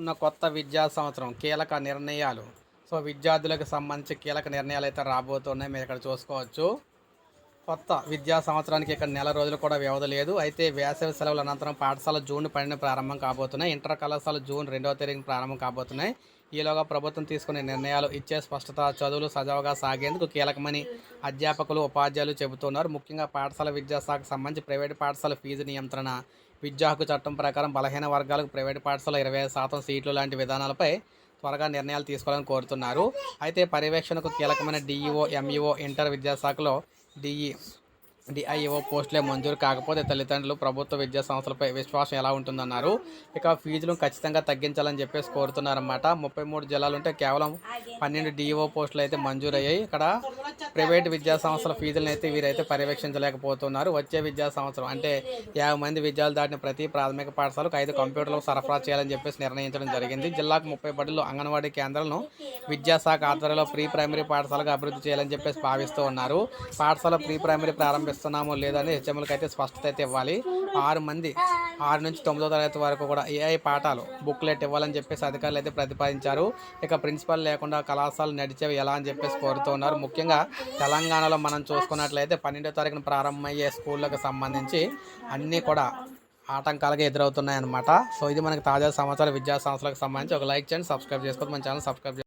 ఉన్న కొత్త విద్యా సంవత్సరం కీలక నిర్ణయాలు. సో విద్యార్థులకు సంబంధించి కీలక నిర్ణయాలు అయితే రాబోతున్నాయి. మీరు ఇక్కడ చూసుకోవచ్చు. కొత్త విద్యా సంవత్సరానికి ఇక్కడ నెల రోజులు కూడా వ్యవధి లేదు. అయితే వేసవి సెలవుల అనంతరం పాఠశాల జూన్ పన్నెండు ప్రారంభం కాబోతున్నాయి. ఇంటర్ కళాశాల జూన్ రెండవ తేదీన ప్రారంభం కాబోతున్నాయి. ఈలోగా ప్రభుత్వం తీసుకునే నిర్ణయాలు ఇచ్చే స్పష్టత చదువులు సజావుగా సాగేందుకు కీలకమని అధ్యాపకులు ఉపాధ్యాయులు చెబుతున్నారు. ముఖ్యంగా పాఠశాల విద్యాశాఖకు సంబంధించి ప్రైవేటు పాఠశాల ఫీజు నియంత్రణ విద్యా హక్కు చట్టం ప్రకారం బలహీన వర్గాలకు ప్రైవేటు పాఠశాల ఇరవై శాతం సీట్లు లాంటి విధానాలపై త్వరగా నిర్ణయాలు తీసుకోవాలని కోరుతున్నారు. అయితే పర్యవేక్షణకు కీలకమైన డిఈఓ ఎంఈఓ ఇంటర్ విద్యాశాఖలో డిఈ డిఐఓ పోస్టులే మంజూరు కాకపోతే తల్లిదండ్రులు ప్రభుత్వ విద్యా సంస్థలపై విశ్వాసం ఎలా ఉంటుందన్నారు. ఇక ఫీజులను ఖచ్చితంగా తగ్గించాలని చెప్పేసి కోరుతున్నారన్నమాట. ముప్పై మూడు జిల్లాలు ఉంటే కేవలం పన్నెండు డిఈఓ పోస్టులు అయితే మంజూరు అయ్యాయి ఇక్కడ ప్రైవేట్ విద్యా సంస్థల ఫీజులను అయితే వీరైతే పర్యవేక్షించలేకపోతున్నారు. వచ్చే విద్యా సంవత్సరం అంటే యాభై మంది విద్యార్థులు దాటిన ప్రతి ప్రాథమిక పాఠశాలకు ఐదు కంప్యూటర్లు సరఫరా చేయాలని చెప్పేసి నిర్ణయించడం జరిగింది. జిల్లాకు ముప్పై బడులు అంగన్వాడీ కేంద్రాలను విద్యాశాఖ ఆధ్వర్యంలో ప్రీ ప్రైమరీ పాఠశాలకు అభివృద్ధి చేయాలని చెప్పేసి భావిస్తూ ఉన్నారు. పాఠశాల ప్రీ ప్రైమరీ ప్రారంభిస్తున్నామో లేదని హెచ్ఎంలకు అయితే స్పష్టత అయితే ఇవ్వాలి. ఆరు మంది ఆరు నుంచి తొమ్మిదో తరగతి వరకు కూడా ఏఐ పాఠాలు బుక్లెట్ ఇవ్వాలని చెప్పేసి అధికారులు అయితే ప్రతిపాదించారు. ఇక ప్రిన్సిపల్ లేకుండా కళాశాలలు నడిచేవి ఎలా అని చెప్పేసి కోరుతూ ఉన్నారు. ముఖ్యంగా తెలంగాణలో మనం చూసుకున్నట్లయితే పన్నెండో తారీఖున ప్రారంభమయ్యే స్కూళ్ళకు సంబంధించి అన్నీ కూడా ఆటంకాలుగా ఎదురవుతున్నాయి అన్నమాట సో ఇది మనకి తాజా సమాచారం విద్యా సంస్థలకు సంబంధించి. ఒక లైక్ చేయండి సబ్స్క్రైబ్ చేసుకోండి మన ఛానల్ సబ్స్క్రైబ్